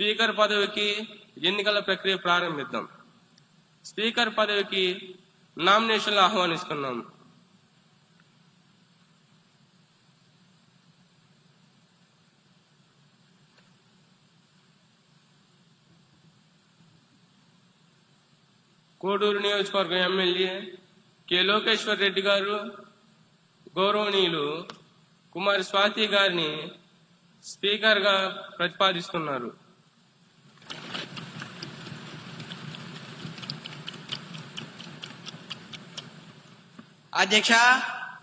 Speaker పదవికి ఎన్నికల ప్రక్రియ ప్రారంభిద్దాం. స్పీకర్ పదవికి నామినేషన్లు ఆహ్వానిస్తున్నాం. కోడూరు నియోజకవర్గం ఎమ్మెల్యే కె. లోకేశ్వర్ రెడ్డి గారు గౌరవనీయులు కుమారి స్వాతి గారిని స్పీకర్గా ప్రతిపాదిస్తున్నారు. అధ్యక్ష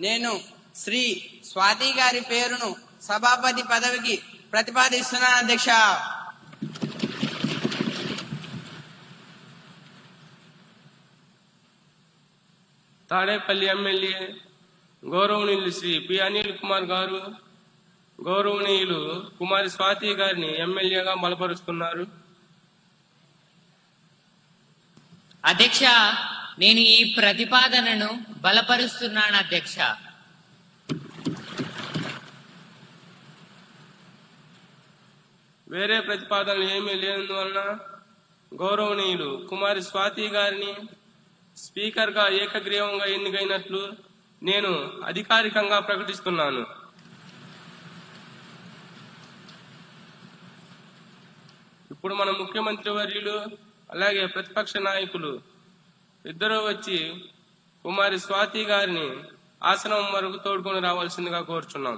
నేను శ్రీ స్వాతి గారి పేరును సభాపతి పదవికి ప్రతిపాదిస్తున్నాను అధ్యక్ష. తాడేపల్లి ఎమ్మెల్యే గౌరవనీయులు శ్రీ పి అనిల్ కుమార్ గారు గౌరవనీయులు కుమారి స్వాతి గారిని ఎమ్మెల్యేగా బలపరుస్తున్నారు. అధ్యక్ష నేను ఈ ప్రతిపాదనను బలపరుస్తున్నాను అధ్యక్ష. వేరే ప్రతిపాదనలు ఏమీ లేనందువలన గౌరవనీయులు కుమారి స్వాతి గారిని స్పీకర్గా ఏకగ్రీవంగా ఎన్నికైనట్లు నేను అధికారికంగా ప్రకటిస్తున్నాను. ఇప్పుడు మన ముఖ్యమంత్రి వర్యులు అలాగే ప్రతిపక్ష నాయకులు ఇద్దరూ వచ్చి కుమారి స్వాతి గారిని ఆసనం వరకు తోడుకొని రావాల్సిందిగా కోరుచున్నాం.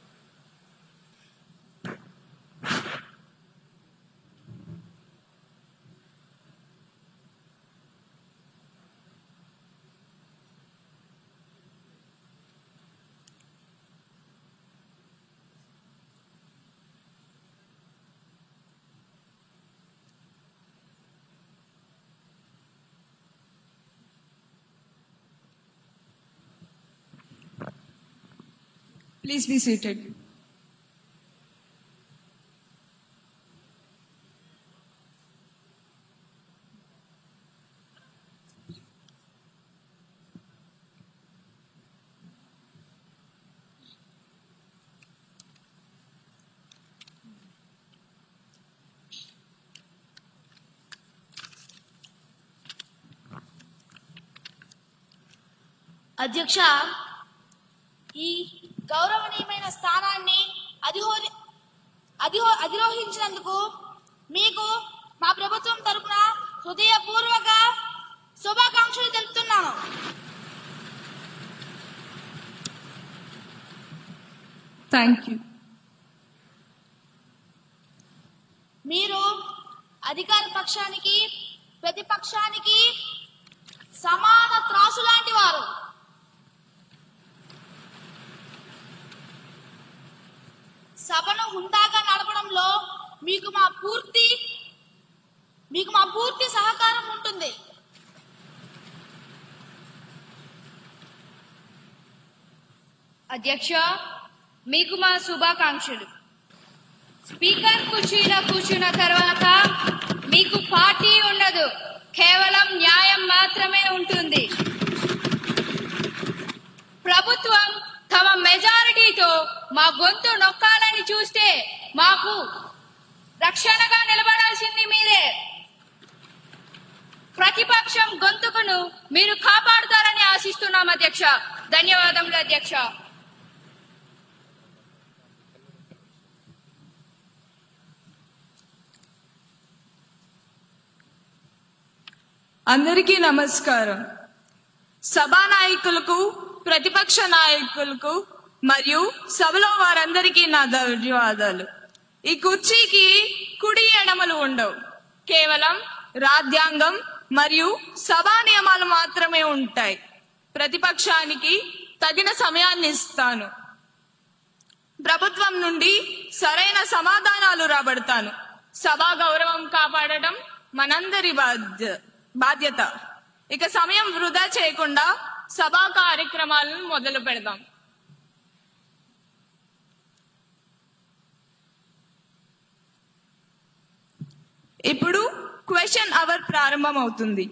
Please be seated. ಅಧ್ಯಕ್ಷ ಈ గౌరవనీయమైన స్థానాన్ని అధిహో అధిహో అధిరోహించినందుకు మీకు మా ప్రభుత్వం తరపున హృదయపూర్వక శుభాకాంక్షలు తెలుపుతున్నాను Thank you. మీరు అధికార పక్షానికి ప్రతిపక్షానికి సమాన త్రాసు లాంటి వారు సభను హుందాగా నడపడంలో మీకు మా పూర్తి మీకు మా పూర్తి సహకారం ఉంటుంది. అధ్యక్ష మీకు మా శుభాకాంక్షలు. స్పీకర్ కుర్చీలో కూర్చున్న తర్వాత మీకు పార్టీ ఉండదు. కేవలం న్యాయం మాత్రమే ఉంటుంది. ప్రభుత్వం తమ మెజారిటీతో మా గొంతు నొక్కాలని చూస్తే మాకు రక్షణగా నిలబడాల్సింది మీరే. ప్రతిపక్షం గొంతుకును మీరు కాపాడుతారని ఆశిస్తున్నాం అధ్యక్ష. ధన్యవాదములు అధ్యక్ష. అందరికీ నమస్కారం. సభా నాయకులకు ప్రతిపక్ష నాయకులకు మరియు సభలో వారందరికీ నా ధన్యవాదాలు. ఈ కుర్చీకి కుడి ఎడమలు ఉండవు. కేవలం రాజ్యాంగం మరియు సభా నియమాలు మాత్రమే ఉంటాయి. ప్రతిపక్షానికి తగిన సమయాన్ని ఇస్తాను. ప్రభుత్వం నుండి సరైన సమాధానాలు రాబడతాను. సభా గౌరవం కాపాడటం మనందరి బాధ్య బాధ్యత. ఇక సమయం వృధా చేయకుండా సభా కార్యక్రమాలను మొదలు పెడదాం. ఇప్పుడు అవర్ ప్రారంభమవుతుంది.